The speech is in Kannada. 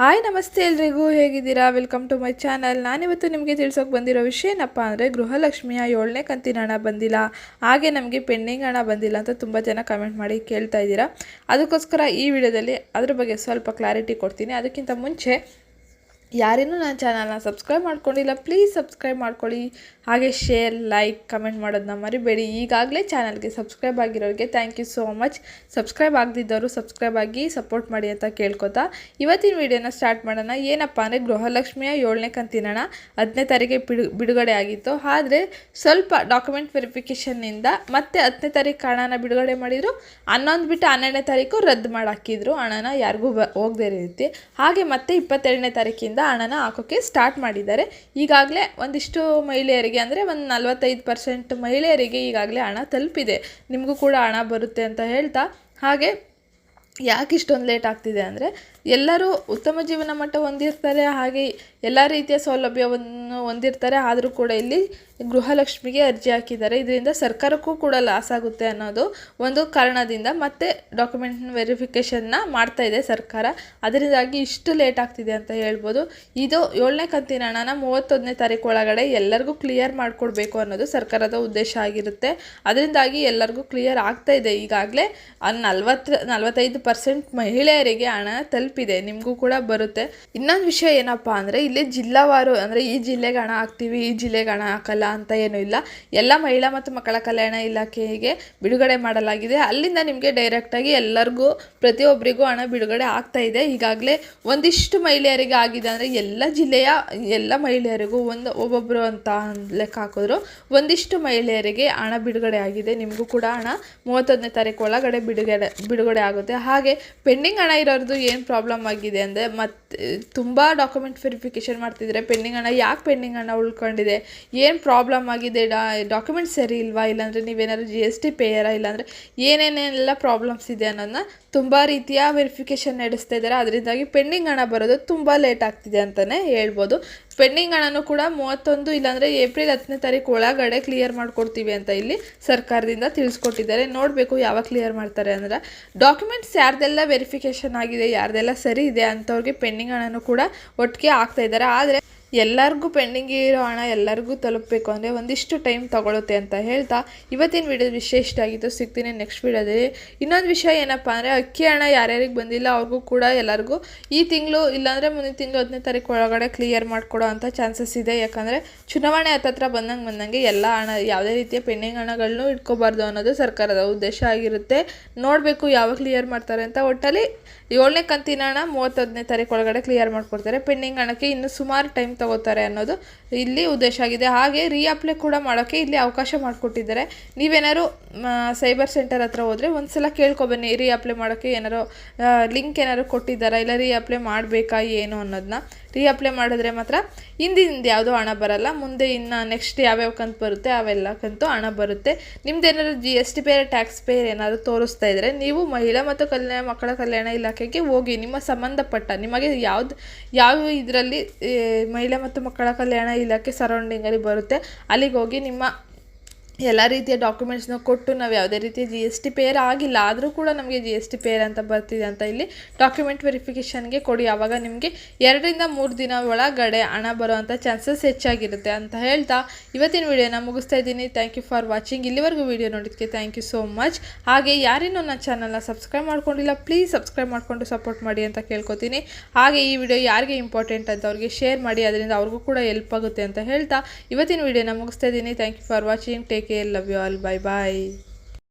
ಹಾಯ್ ನಮಸ್ತೆ ಎಲ್ರಿಗೂ, ಹೇಗಿದ್ದೀರಾ? ವೆಲ್ಕಮ್ ಟು ಮೈ ಚಾನಲ್ ನಾನಿವತ್ತು ನಿಮಗೆ ತಿಳ್ಸೋಕೆ ಬಂದಿರೋ ವಿಷಯ ಏನಪ್ಪ ಅಂದರೆ, ಗೃಹಲಕ್ಷ್ಮಿಯ ಏಳನೇ ಕಂತಿನ ಹಣ ಬಂದಿಲ್ಲ. ಹಾಗೆ ನಮಗೆ ಪೆಂಡಿಂಗ್ ಹಣ ಬಂದಿಲ್ಲ ಅಂತ ತುಂಬ ಜನ ಕಮೆಂಟ್ ಮಾಡಿ ಕೇಳ್ತಾ ಇದ್ದೀರಾ. ಅದಕ್ಕೋಸ್ಕರ ಈ ವಿಡಿಯೋದಲ್ಲಿ ಅದ್ರ ಬಗ್ಗೆ ಸ್ವಲ್ಪ ಕ್ಲಾರಿಟಿ ಕೊಡ್ತೀನಿ. ಅದಕ್ಕಿಂತ ಮುಂಚೆ ಯಾರೇನೂ ನನ್ನ ಚಾನಲ್ನ ಸಬ್ಸ್ಕ್ರೈಬ್ ಮಾಡ್ಕೊಂಡಿಲ್ಲ ಪ್ಲೀಸ್ ಸಬ್ಸ್ಕ್ರೈಬ್ ಮಾಡ್ಕೊಳ್ಳಿ. ಹಾಗೆ ಶೇರ್ ಲೈಕ್ ಕಮೆಂಟ್ ಮಾಡೋದನ್ನ ಮರಿಬೇಡಿ. ಈಗಾಗಲೇ ಚಾನಲ್ಗೆ subscribe ಆಗಿರೋರಿಗೆ thank you so much subscribe ಆಗದಿದ್ದವರು subscribe ಆಗಿ ಸಪೋರ್ಟ್ ಮಾಡಿ ಅಂತ ಕೇಳ್ಕೊತಾ. ಇವತ್ತಿನ ವಿಡಿಯೋನ ಸ್ಟಾರ್ಟ್ ಮಾಡೋಣ. ಏನಪ್ಪ ಅಂದರೆ ಗೃಹಲಕ್ಷ್ಮಿಯ ಏಳನೇ ಕಂತಿನ ಹಣ ಹತ್ತನೇ ತಾರೀಕಿಗೆ ಬಿಡು, ಬಿಡುಗಡೆ ಆಗಿತ್ತು. ಆದರೆ ಸ್ವಲ್ಪ ಡಾಕ್ಯುಮೆಂಟ್ ವೆರಿಫಿಕೇಷನ್ನಿಂದ ಮತ್ತೆ ಹತ್ತನೇ ತಾರೀಕು ಹಣನ ಬಿಡುಗಡೆ ಮಾಡಿದರು. ಹನ್ನೊಂದು ಬಿಟ್ಟು ಹನ್ನೆರಡನೇ ತಾರೀಕು ರದ್ದು ಮಾಡಿ ಹಾಕಿದ್ರು ಹಣನ ಯಾರಿಗೂ ಬ, ಹೋಗದೇ ರೀತಿ ಹಾಗೆ ಮತ್ತೆ ಇಪ್ಪತ್ತೆರಡನೇ ತಾರೀಕಿಂದ ಹಣನ ಹಾಕೋಕ್ಕೆ ಸ್ಟಾರ್ಟ್ ಮಾಡಿದ್ದಾರೆ. ಈಗಾಗಲೇ ಒಂದಿಷ್ಟು ಮಹಿಳೆಯರಿಗೆ ಅಂದರೆ ಒಂದು ನಲವತ್ತೈದು ಪರ್ಸೆಂಟ್ ಮಹಿಳೆಯರಿಗೆ ಈಗಾಗಲೇ ಹಣ ತಲುಪಿದೆ. ನಿಮಗೂ ಕೂಡ ಹಣ ಬರುತ್ತೆ ಅಂತ ಹೇಳ್ತಾ. ಹಾಗೆ ಯಾಕೆ ಇಷ್ಟೊಂದು ಲೇಟ್ ಆಗ್ತಿದೆ ಅಂದರೆ ಎಲ್ಲರೂ ಉತ್ತಮ ಜೀವನ ಮಟ್ಟ ಹೊಂದಿರ್ತಾರೆ. ಹಾಗೆ ಎಲ್ಲ ರೀತಿಯ ಸೌಲಭ್ಯವನ್ನು ಹೊಂದಿರ್ತಾರೆ. ಆದರೂ ಕೂಡ ಇಲ್ಲಿ ಗೃಹಲಕ್ಷ್ಮಿಗೆ ಅರ್ಜಿ ಹಾಕಿದ್ದಾರೆ. ಇದರಿಂದ ಸರ್ಕಾರಕ್ಕೂ ಕೂಡ ಲಾಸ್ ಆಗುತ್ತೆ ಅನ್ನೋದು ಒಂದು ಕಾರಣದಿಂದ ಮತ್ತೆ ಡಾಕ್ಯುಮೆಂಟ್ ವೆರಿಫಿಕೇಷನ್ನ ಮಾಡ್ತಾ ಇದೆ ಸರ್ಕಾರ. ಅದರಿಂದಾಗಿ ಇಷ್ಟು ಲೇಟ್ ಆಗ್ತಿದೆ ಅಂತ ಹೇಳ್ಬೋದು. ಇದು ಏಳನೇ ಕಂತಿನ ಹಣನ ಮೂವತ್ತೊಂದನೇ ತಾರೀಕು ಒಳಗಡೆ ಎಲ್ಲರಿಗೂ ಕ್ಲಿಯರ್ ಮಾಡಿಕೊಡ್ಬೇಕು ಅನ್ನೋದು ಸರ್ಕಾರದ ಉದ್ದೇಶ ಆಗಿರುತ್ತೆ. ಅದರಿಂದಾಗಿ ಎಲ್ಲರಿಗೂ ಕ್ಲಿಯರ್ ಆಗ್ತಾ ಇದೆ. ಈಗಾಗಲೇ ನಲ್ವತ್ತು, ನಲ್ವತ್ತೈದು ಪರ್ಸೆಂಟ್ ಮಹಿಳೆಯರಿಗೆ ಹಣ ತಲುಪಿದೆ. ನಿಮಗೂ ಕೂಡ ಬರುತ್ತೆ. ಇನ್ನೊಂದು ವಿಷಯ ಏನಪ್ಪ ಅಂದರೆ ಇಲ್ಲಿ ಜಿಲ್ಲಾವಾರು ಅಂದರೆ ಈ ಜಿಲ್ಲೆಗೆ ಹಣ ಹಾಕ್ತೀವಿ, ಈ ಜಿಲ್ಲೆಗೆ ಹಣ ಹಾಕಲ್ಲ ಅಂತ ಏನೂ ಇಲ್ಲ. ಎಲ್ಲ ಮಹಿಳಾ ಮತ್ತು ಮಕ್ಕಳ ಕಲ್ಯಾಣ ಇಲಾಖೆಗೆ ಬಿಡುಗಡೆ ಮಾಡಲಾಗಿದೆ. ಅಲ್ಲಿಂದ ನಿಮಗೆ ಡೈರೆಕ್ಟಾಗಿ ಎಲ್ಲರಿಗೂ ಪ್ರತಿಯೊಬ್ಬರಿಗೂ ಹಣ ಬಿಡುಗಡೆ ಆಗ್ತಾ ಇದೆ. ಈಗಾಗಲೇ ಒಂದಿಷ್ಟು ಮಹಿಳೆಯರಿಗೆ ಆಗಿದೆ ಅಂದರೆ ಎಲ್ಲ ಜಿಲ್ಲೆಯ ಎಲ್ಲ ಮಹಿಳೆಯರಿಗೂ ಒಂದು ಒಬ್ಬೊಬ್ಬರು ಅಂತ ಲೆಕ್ಕ ಹಾಕಿದ್ರು. ಒಂದಿಷ್ಟು ಮಹಿಳೆಯರಿಗೆ ಹಣ ಬಿಡುಗಡೆ ಆಗಿದೆ. ನಿಮಗೂ ಕೂಡ ಹಣ. ಮೂವತ್ತೊಂದನೇ ತಾರೀಕು ಒಳಗಡೆ ಬಿಡುಗಡೆ ಬಿಡುಗಡೆ ಆಗುತ್ತೆ. ಹಾಗೆ, ಪೆಂಡಿಂಗ್ ಹಣ ಇರೋದು ಏನು ಪ್ರಾಬ್ಲಮ್ ಆಗಿದೆ ಅಂದರೆ ಮತ್ತೆ, ತುಂಬ ಡಾಕ್ಯುಮೆಂಟ್ ವೆರಿಫಿಕೇಷನ್ ಮಾಡ್ತಿದ್ರೆ ಪೆಂಡಿಂಗ್ ಹಣ ಯಾಕೆ ಪೆಂಡಿಂಗ್ ಹಣ ಉಳ್ಕೊಂಡಿದೆ? ಏನು ಪ್ರಾಬ್ಲಮ್ ಆಗಿದೆ? ಡಾ ಡಾಕ್ಯುಮೆಂಟ್ಸ್ ಸರಿ ಇಲ್ವಾ? ಇಲ್ಲಾಂದರೆ ನೀವೇನಾದ್ರು ಜಿ ಎಸ್ ಟಿ ಪೇಯರ ಇಲ್ಲಾಂದರೆ ಏನೇನೆಲ್ಲ ಪ್ರಾಬ್ಲಮ್ಸ್ ಇದೆ ಅನ್ನೋದನ್ನ ತುಂಬ ರೀತಿಯ ವೆರಿಫಿಕೇಷನ್ ನಡೆಸ್ತಾ ಇದ್ದಾರೆ ಅದರಿಂದಾಗಿ ಪೆಂಡಿಂಗ್ ಹಣ ಬರೋದು ತುಂಬ ಲೇಟ್ ಆಗ್ತಿದೆ ಅಂತಲೇ ಹೇಳ್ಬೋದು. ಪೆಂಡಿಂಗ್ ಹಣನೂ ಕೂಡ ಮೂವತ್ತೊಂದು, ಇಲ್ಲಾಂದರೆ ಏಪ್ರಿಲ್ ಹತ್ತನೇ ತಾರೀಕು ಒಳಗಡೆ ಕ್ಲಿಯರ್ ಮಾಡಿಕೊಡ್ತೀವಿ ಅಂತ ಇಲ್ಲಿ ಸರ್ಕಾರದಿಂದ ತಿಳಿಸ್ಕೊಟ್ಟಿದ್ದಾರೆ. ನೋಡಬೇಕು ಯಾವಾಗ ಕ್ಲಿಯರ್ ಮಾಡ್ತಾರೆ ಅಂದರೆ. ಡಾಕ್ಯುಮೆಂಟ್ಸ್ ಯಾರ್ದೆಲ್ಲ ವೆರಿಫಿಕೇಷನ್ ಆಗಿದೆ, ಯಾರ್ದೆಲ್ಲ ಸರಿ ಇದೆ ಅಂಥವ್ರಿಗೆ ಪೆಂಡಿಂಗ್ ಹಣನೂ ಕೂಡ ಒಟ್ಟಿಗೆ ಹಾಕ್ತಾ ಆದರೆ ಎಲ್ಲರಿಗೂ ಪೆಂಡಿಂಗ್ ಇರೋ ಹಣ ಎಲ್ಲರಿಗೂ ತಲುಪಬೇಕು ಅಂದರೆ ಒಂದಿಷ್ಟು ಟೈಮ್ ತಗೊಳುತ್ತೆ ಅಂತ ಹೇಳ್ತಾ ಇವತ್ತಿನ ವಿಡಿಯೋ ವಿಶೇಷ ಆಗಿತ್ತು ಸಿಗ್ತೀನಿ ನೆಕ್ಸ್ಟ್ ವಿಡಿಯೋದಲ್ಲಿ. ಇನ್ನೊಂದು ವಿಷಯ ಏನಪ್ಪ ಅಂದರೆ ಅಕ್ಕಿ ಹಣ ಯಾರ್ಯಾರಿಗೆ ಬಂದಿಲ್ಲ ಅವ್ರಿಗೂ ಕೂಡ ಎಲ್ಲರಿಗೂ ಈ ತಿಂಗಳು ಇಲ್ಲಾಂದರೆ ಮುಂದಿನ ತಿಂಗಳು ಹದಿನೈದು ತಾರೀಕು ಒಳಗಡೆ ಕ್ಲಿಯರ್ ಮಾಡಿಕೊಡೋ ಅಂಥ ಚಾನ್ಸಸ್ ಇದೆ. ಯಾಕಂದರೆ ಚುನಾವಣೆ ಹತ್ತತ್ರ ಬಂದಂಗೆ ಬಂದಂಗೆ ಎಲ್ಲ ಹಣ ಯಾವುದೇ ರೀತಿಯ ಪೆಂಡಿಂಗ್ ಹಣಗಳನ್ನು ಇಟ್ಕೋಬಾರ್ದು ಅನ್ನೋದು ಸರ್ಕಾರದ ಉದ್ದೇಶ ಆಗಿರುತ್ತೆ. ನೋಡಬೇಕು ಯಾವಾಗ ಕ್ಲಿಯರ್ ಮಾಡ್ತಾರೆ ಅಂತ ಒಟ್ಟಲ್ಲಿ ಏಳನೇ ಕಂತಿನ ಹಣ ಮೂವತ್ತೊಂದನೇ ತಾರೀಕು ಒಳಗಡೆ ಕ್ಲಿಯರ್ ಮಾಡಿಕೊಡ್ತಾರೆ. ಪೆಂಡಿಂಗ್ ಹಣಕ್ಕೆ ಇನ್ನೂ ಸುಮಾರು ಟೈಮ್ ತಗೋತಾರೆ ಅನ್ನೋದು ಇಲ್ಲಿ ಉದ್ದೇಶ ಆಗಿದೆ. ಹಾಗೆ ರೀಅಪ್ಲೈ ಕೂಡ ಮಾಡೋಕ್ಕೆ ಇಲ್ಲಿ ಅವಕಾಶ ಮಾಡಿಕೊಟ್ಟಿದ್ದಾರೆ. ನೀವೇನಾದ್ರು ಸೈಬರ್ ಸೆಂಟರ್ ಹತ್ರ ಹೋದರೆ ಒಂದು ಸಲ ಕೇಳ್ಕೊಬನ್ನಿ ರೀಅಪ್ಲೈ ಮಾಡೋಕ್ಕೆ ಏನಾರು ಲಿಂಕ್ ಏನಾದ್ರು ಕೊಟ್ಟಿದ್ದಾರಾ ಇಲ್ಲ ರೀಅಪ್ಲೈ ಮಾಡಬೇಕಾ ಏನು ಅನ್ನೋದನ್ನ ರೀಅಪ್ಲೈ ಮಾಡಿದ್ರೆ ಮಾತ್ರ ಹಿಂದಿನಿಂದ ಯಾವುದೋ ಹಣ ಬರಲ್ಲ, ಮುಂದೆ ಇನ್ನು ನೆಕ್ಸ್ಟ್ ಯಾವ್ಯಾವ ಕಂತು ಬರುತ್ತೆ ಅವೆಲ್ಲ ಕಂತು ಹಣ ಬರುತ್ತೆ. ನಿಮ್ದು ಏನಾದ್ರು G S T payer tax payer ಏನಾದರೂ ತೋರಿಸ್ತಾ ಇದ್ದರೆ ನೀವು ಮಹಿಳಾ ಮತ್ತು ಕಲ್ಯಾಣ ಮಕ್ಕಳ ಕಲ್ಯಾಣ ಇಲಾಖೆಗೆ ಹೋಗಿ, ನಿಮ್ಮ ಸಂಬಂಧಪಟ್ಟ, ನಿಮಗೆ ಯಾವ್ದು, ಯಾವ ಇದರಲ್ಲಿ ಮಹಿಳೆ ಮತ್ತು ಮಕ್ಕಳ ಕಲ್ಯಾಣ ಇಲಾಖೆ ಸರೌಂಡಿಂಗಲ್ಲಿ ಬರುತ್ತೆ, ಅಲ್ಲಿಗೆ ಹೋಗಿ ನಿಮ್ಮ ಎಲ್ಲ ರೀತಿಯ ಡಾಕ್ಯುಮೆಂಟ್ಸ್ನ ಕೊಟ್ಟು ನಾವು ಯಾವುದೇ ರೀತಿಯ ಜಿ ಎಸ್ ಟಿ ಪೇರ್ ಆಗಿಲ್ಲ, ಆದರೂ ಕೂಡ ನಮಗೆ ಜಿ ಎಸ್ ಟಿ ಪೇರ್ ಅಂತ ಬರ್ತಿದೆ ಅಂತ ಇಲ್ಲಿ ಡಾಕ್ಯುಮೆಂಟ್ ವೆರಿಫಿಕೇಷನ್ಗೆ ಕೊಡಿ. ಆವಾಗ ನಿಮಗೆ ಎರಡರಿಂದ ಮೂರು ದಿನ ಒಳಗಡೆ ಹಣ ಬರುವಂಥ ಚಾನ್ಸಸ್ ಹೆಚ್ಚಾಗಿರುತ್ತೆ ಅಂತ ಹೇಳ್ತಾ ಇವತ್ತಿನ ವಿಡಿಯೋನ ಮುಗಿಸ್ತಾ ಇದ್ದೀನಿ. ಥ್ಯಾಂಕ್ ಯು ಫಾರ್ ವಾಚಿಂಗ್ ಇಲ್ಲಿವರೆಗೂ ವಿಡಿಯೋ ನೋಡಿದ್ದಕ್ಕೆ ಥ್ಯಾಂಕ್ ಯು ಸೋ ಮಚ್ ಹಾಗೆ ಯಾರಿನೂ ನನ್ನ ಚಾನಲ್ನ ಸಬ್ಸ್ಕ್ರೈಬ್ ಮಾಡ್ಕೊಂಡಿಲ್ಲ ಪ್ಲೀಸ್ ಸಬ್ಸ್ಕ್ರೈಬ್ ಮಾಡಿಕೊಂಡು ಸಪೋರ್ಟ್ ಮಾಡಿ ಅಂತ ಕೇಳ್ಕೊತೀನಿ. ಹಾಗೆ ಈ ವಿಡಿಯೋ ಯಾರಿಗೆ ಇಂಪಾರ್ಟೆಂಟ್ ಅಂತ ಅವ್ರಿಗೆ ಶೇರ್ ಮಾಡಿ, ಅದರಿಂದ ಅವ್ರಿಗೂ ಕೂಡ ಹೆಲ್ಪ್ ಆಗುತ್ತೆ ಅಂತ ಹೇಳ್ತಾ ಇವತ್ತಿನ ವಿಡಿಯೋನ ಮುಗಿಸ್ತಾ ಇದ್ದೀನಿ. Thank you for watching take Take care. Love you all. Bye bye.